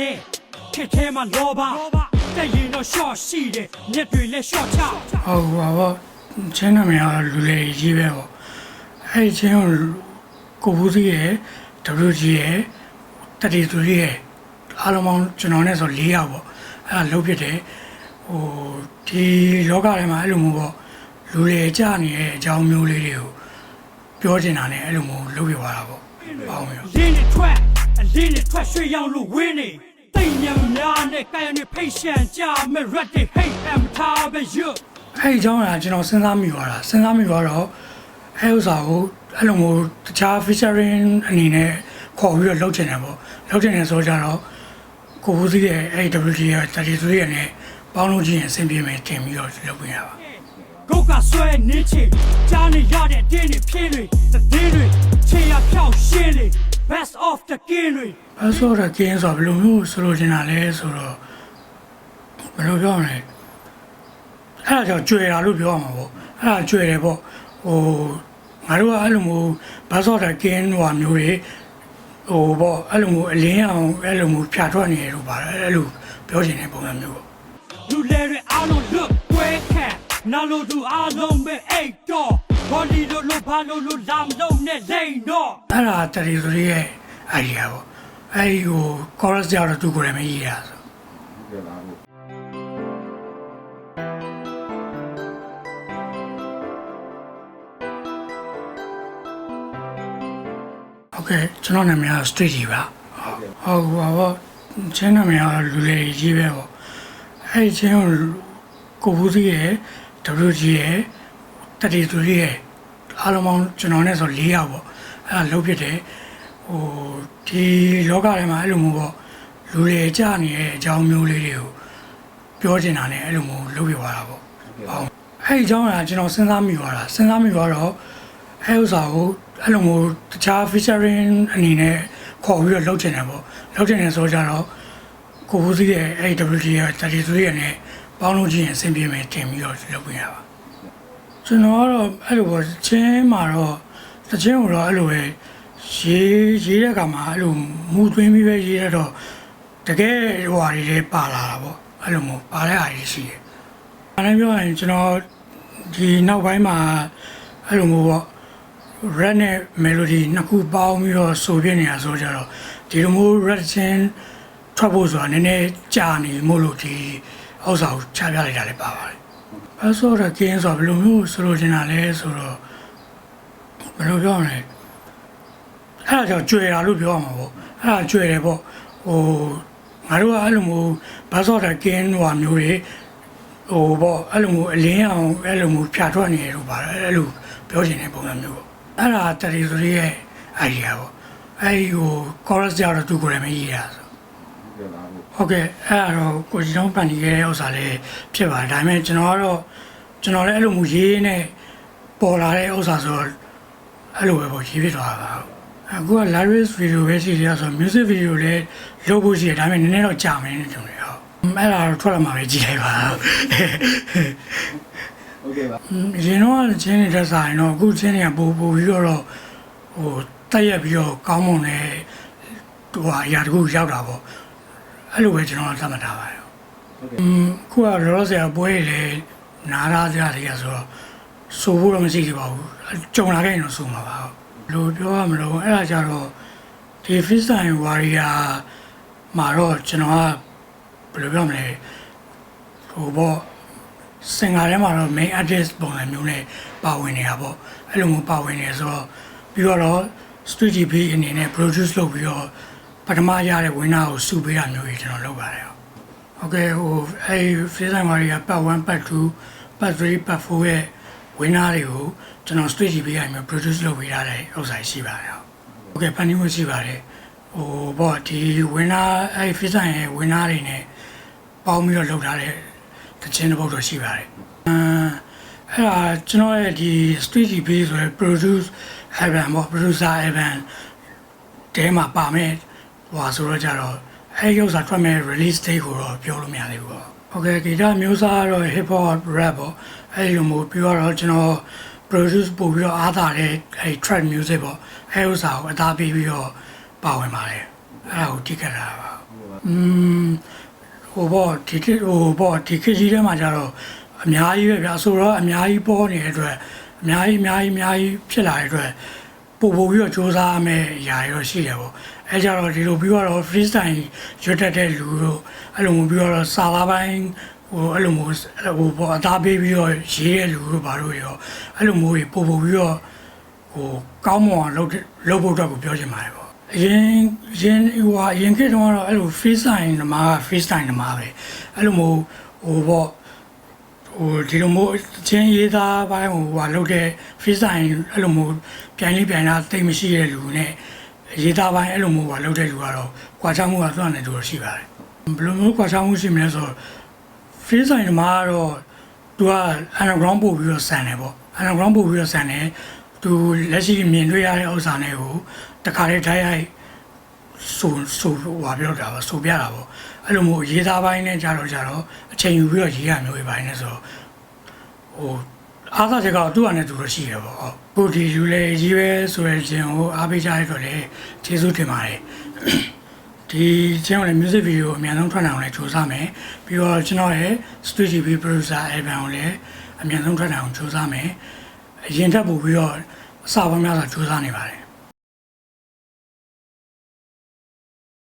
တဲ့ခက်ထဲမှာလောဘတက်ရင်တော့ short ရှိတယ်မျက်တွေလည်း short ချဟုတ်ပါဘောချင်းနာမည်ကလူလေကြီးပဲပေါ့အဲ့ဒီချင်းကိုကိုဘူးစီရဲ့ WG ရဲ့တတိသူကြီးရဲ့အားလုံးပေါင်းကျွန်တော်နဲ့ဆို၄ယောက်ပေါ့အဲ့ဒါလုံးဖြစ်တယ်ဟိုဒီလောကထဲမှာအဲ့လိုမျိုးပေါ့လူတွေကြာနေတဲ့အကြောင်းမျိုးလေးတွေကိုပြောချင်တာနဲ့အဲ့လိုမျိုးလုပ်ပြသွားတာပေါ့ပေါင်းရောလင်းနဲ့ထွက် အလင်းနဲ့ထွက်ရွှေရောင်လို့ဝင်းနေတိတ်ညံများနဲ့ကာယနဲ့ဖိတ်ရှန်ကြမဲ့ red day hate and ထားပဲရွတ်အဲ့ဒီအကြောင်းကကျွန်တော်စဉ်းစားမိသွားတာစဉ်းစားမိသွားတော့အဲ့ဥစ္စာကိုအဲ့လိုမျိုးတခြား featuring အနေနဲ့ခေါ်ပြီးတော့လုပ်ချင်တယ်ပေါ့လုပ်ချင်တယ်ဆိုကြတော့ကိုဘူးစီးရဲ့အဲ့ WD ရဲ့ 33ရဲ့နဲ့ပေါင်းလို့ချင်းအဆင်ပြေမယ်တင်ပြီးတော့လုပ်ပေးရပါဂုတ်ကဆွဲနေချေကြားနေရတဲ့အတင်းတွေဖြင်းတွေသတင်းတွေချေရဖြောက်ရှင်းလေ best of the king တွေအဲဆိုတော့ကျင်းဆိုဘယ်လိုမျိုးဆိုလိုချင်တာလဲဆိုတော့ဘယ်လိုပြောမလဲအဲ့ဒါကြောင့်ကြွယ်တာလို့ပြောရမှာပေါ့အဲ့ဒါကြွယ်တယ်ပေါ့ဟိုငါတို့ကအဲ့လိုမျိုးဘာသောတာကျင်းဟိုမျိုးတွေဟိုပေါ့အဲ့လိုမျိုးအလင်းအောင်အဲ့လိုမျိုးဖြာထွက်နေတယ်လို့ပါတယ်အဲ့လိုပြောချင်တဲ့ပုံစံမျိုးပေါ့လူလဲတွေအားလုံး look ကွဲခန့်နာလို့သူအားလုံးပဲအိတ်တော့ body လို့လို့ဘာလို့လို့လာမလို့နဲ့လိန်တော့အဲ့ဒါတရီသူရဲ့ idea ပေါ့အဲ့ဒီဟို chorus ကြောင့်သူကိုယ်လည်းမရေးတာဆိုပြလာဖို့ဟုတ်ကဲ့ကျွန်တော်နာမည်က street ကြီးပါဟုတ်ဟုတ်ပါဘောချင်းနာမည်ကလူလေကြီးပဲပေါ့အဲ့ဒီချင်းကိုကိုဘူးစီရဲ့ WG ရဲ့ တတိသူကြီးရဲ့အားလုံးပေါင်းကျွန်တော်နဲ့ဆို၄ယောက်ပေါ့အဲ့ဒါလုံးဖြစ်တယ်ဟိုဒီလောကထဲမှာအဲ့လိုမျိုးပေါ့လူတွေကြာနေတဲ့အကြောင်းမျိုးလေးတွေကိုပြောချင်တာနဲ့အဲ့လိုမျိုးလုပ်ပြသွားတာပေါ့ဟုတ်အဲ့ဒီအကြောင်းကကျွန်တော်စဉ်းစားမိသွားတာစဉ်းစားမိသွားတော့အဲဥစ္စာကိုအဲ့လိုမျိုးတခြား featuring အနေနဲ့ခေါ်ပြီးတော့လုပ်ချင်တယ်ပေါ့လုပ်ချင်တယ်ဆိုကြတော့ကိုဘူးစီးရဲ့အဲ့ WD ရဲ့33ရဲ့နဲ့ပေါင်းလို့ချင်းအဆင်ပြေမယ်တင်ပြီးတော့လုပ်ပေးရပါ ကျွန်တော်ကတော့အဲ့လိုပေါ့ချင်းမှာတော့တချင်းကိုတော့အဲ့လိုပဲရေးရေးတဲ့အခါမှာအဲ့လိုမူသွင်းပြီးပဲရေးရတော့တကယ်ဟိုဟာတွေလည်းပါလာတာပေါ့အဲ့လိုမျိုးပါတဲ့အားကြီးရှိတယ်။အဲ့ဒါပြောရင်ကျွန်တော်ဒီနောက်ပိုင်းမှာအဲ့လိုမျိုးပေါ့ red နဲ့ melody နှစ်ခုပေါင်းပြီးတော့ဆိုပြနေတာဆိုကြတော့ဒီလိုမျိုး red ချင်းထွက်ဖို့ဆိုတာနည်းနည်းကြာနေမို့လို့ဒီဥစ္စာကိုချပြလိုက်တာလည်းပါပါတယ်။ အဲဆိုတော့ကျင်းဆိုဘယ်လိုမျိုးဆိုလိုချင်တာလဲဆိုတော့ဘယ်လိုပြောမလဲအဲ့ဒါကြောင့်ကြွယ်တာလို့ပြောရမှာပေါ့။အဲ့ဒါကြွယ်တယ်ပေါ့ဟိုငါတို့ကအဲ့လိုမျိုးဘာသောတာကျင်းဟိုမျိုးတွေဟိုပေါ့အဲ့လိုမျိုးအလင်းအောင်အဲ့လိုမျိုးဖြာထွက်နေတယ်လို့ပါတယ်အဲ့လိုပြောချင်တဲ့ပုံစံမျိုးပေါ့အဲ့ဒါတရီသူရဲ့ idea ပေါ့အဲ့ဒီဟို chorus ကြောင့်တော့သူကိုယ်လည်းမရေးတာဆို ပြလာဖို့ဟုတ်ကဲ့အဲ့ဒါတော့ကိုကြီးတော့ပန်နေခဲ့တဲ့ဥစ္စာလေးဖြစ်ပါတယ်ဒါပေမဲ့ကျွန်တော်ကတော့ကျွန်တော်လည်းအဲ့လိုမျိုးရေးနေပေါ်လာတဲ့ဥစ္စာဆိုတော့အဲ့လိုပဲပေါ့ရေးဖြစ်သွားတာပါအခုက lyrics video ပဲရှိသေးတာဆိုတော့ music video လည်းလုပ်ဖို့ရှိတယ်ဒါပေမဲ့နည်းနည်းတော့ကြာမယ်နဲ့တူတယ်ဟုတ်အဲ့ဒါတော့ထွက်လာမှာပဲကြည့်လိုက်ပါဟုတ်ကဲ့ပါအရင်တော့ချင်းနေတဲ့ဆိုင်တော့အခုချင်းတွေကပို့ပို့ပြီးတော့ဟိုတက်ရက်ပြီးတော့ကောင်းမွန်တဲ့ဟိုအရာတခုရောက်တာပေါ့ အဲ့လိုပဲကျွန်တော်သတ်မှတ်ထားပါတယ်ဟုတ်ကဲ့อืมခုကလောလောဆယ်ပွဲလေနားရကြတယ်ဆိုတော့စိုးဖို့တော့မရှိသေးပါဘူးကြုံလာခဲ့ရင်တော့စိုးမှာပါလို့ပြောရမလို့အဲ့ဒါကြတော့ဒီ fish time warrior မှာတော့ကျွန်တော်ကဘယ်လိုပြောမလဲဟိုပေါ့စင်ကာထဲမှာတော့ main artist ပုံစံမျိုးနဲ့ပါဝင်နေတာပေါ့အဲ့လိုမျိုးပါဝင်နေဆိုတော့ပြီးတော့ street TV အနေနဲ့ produce လုပ်ပြီးတော့ ပထမရတဲ့ winner ကိုစုပေးတာမျိုးကြီးကျွန်တော်လုပ်ပါတယ်ဟုတ်ကဲ့ဟိုအဲ့ face time မှာတွေက part 1 part 2 part 3 part 4ရဲ့ winner တွေကိုကျွန်တော် street TV ကနေ produce လုပ်ပေးထားတဲ့ဥစ္စာရှိပါတယ်ဟုတ်ကဲ့ဖန်တီးမှုရှိပါတယ်ဟိုပေါ့ဒီ winner အဲ့ face time ရဲ့ winner တွေနဲ့ပေါင်းပြီးတော့လုပ်ထားတဲ့တခြင်းတစ်ပုဒ်တော့ရှိပါတယ်။အမ်အဲ့ဒါကျွန်တော်ရဲ့ဒီ street TV ဆိုရယ် produce Evan ပေါ့ producer Evan တဲမှာပါမယ် ဟိုဆိုတော့ကြတော့အဲ့ဒီဥစ္စာထွက်မဲ့ release date ကိုတော့ပြောလို့မရသေးဘူးပေါ့။ Okay ဂီတမျိုးစားကတော့ hip hop rap ပေါ့အဲ့ဒီလိုမျိုးပြီးတော့ကျွန်တော် produce ပို့ပြီးတော့အားသာတဲ့အဲ့ track music ပေါ့အဲ့ဥစ္စာကိုအသားပေးပြီးတော့ပါဝင်ပါတယ်။အဲ့ဒါကိုတိကျတာပါ။อืมဟိုဘောဒီခေတ်ဟိုဘောဒီခေတ်ကြီးထဲမှာကျတော့အများကြီးပဲဗျာဆိုတော့အများကြီးပေါ်နေတဲ့အတွက်အများကြီးအများကြီးအများကြီးဖြစ်လာတဲ့အတွက်ပို့ပို့ပြီးတော့စူးစမ်းမယ်အရာတွေတော့ရှိတယ်ပေါ့ အဲကြတော့ဒီလိုပြီးတော့ freestyle ရွတ်တက်တဲ့လူတို့အဲ့လိုမျိုးပြီးတော့စာသားပိုင်းဟိုအဲ့လိုမျိုးဟိုဘောအသားပေးပြီးတော့ရေးတဲ့လူတို့ဘာလို့ရောအဲ့လိုမျိုးပို့ပို့ပြီးတော့ဟိုကောင်းမွန်အောင်လုပ်တဲ့လုပ်ဖို့အတွက်ကိုပြောချင်ပါတယ်ပေါ့အရင်ရင်ဟိုဟာအရင်ခေတ်တုန်းကတော့အဲ့လို freestyle နမားက freestyle နမားပဲအဲ့လိုမျိုးဟိုပေါ့ဟိုဒီလိုမျိုးချင်းရေးသားပိုင်းဟိုဟာလုပ်တဲ့ freestyle အဲ့လိုမျိုးပြန်လေးပြန်လာတိတ်မရှိတဲ့လူနဲ့ ရေးသားပိုင်းအဲ့လိုမျိုးဟာလုပ်တဲ့လူကတော့ကွာခြားမှုကသွန်နေတူတော့ရှိပါတယ်ဘယ်လိုမျိုးကွာခြားမှုရှိမလဲဆိုတော့ freestyle နမားကတော့သူက underground ပို့ပြီးတော့ဆန်တယ်ပေါ့ underground ပို့ပြီးတော့ဆန်တယ်သူလက်ရှိမြင်တွေ့ရတဲ့ဥစ္စာတွေကိုတခါလေးထိုက်ရိုက်ဆိုဆိုဟိုဟာပြောတာပါဆိုပြတာပေါ့အဲ့လိုမျိုးရေးသားပိုင်းနဲ့ကြတော့ကြတော့အချိန်ယူပြီးတော့ရေးရမျိုးပဲပိုင်းနဲ့ဆိုတော့ဟို အားသာချက်ကတော့သူ့အနေနဲ့သူတော့ရှိရပေါ့ဟုတ်ကိုဒီလူလေရေးပဲဆိုရခြင်းကိုအားပေးကြရတော့လေကျေးဇူးတင်ပါတယ်ဒီကျွန်တော်လည်း music video အများဆုံးထွက်နိုင်အောင်လည်းကြိုးစားမယ်ပြီးတော့ကျွန်တော်ရဲ့ Studio TV producer album ကိုလည်းအများဆုံးထွက်နိုင်အောင်ကြိုးစားမယ်အရင်ထပ်ပို့ပြီးတော့အစပိုင်းများစွာကြိုးစားနေပါတယ်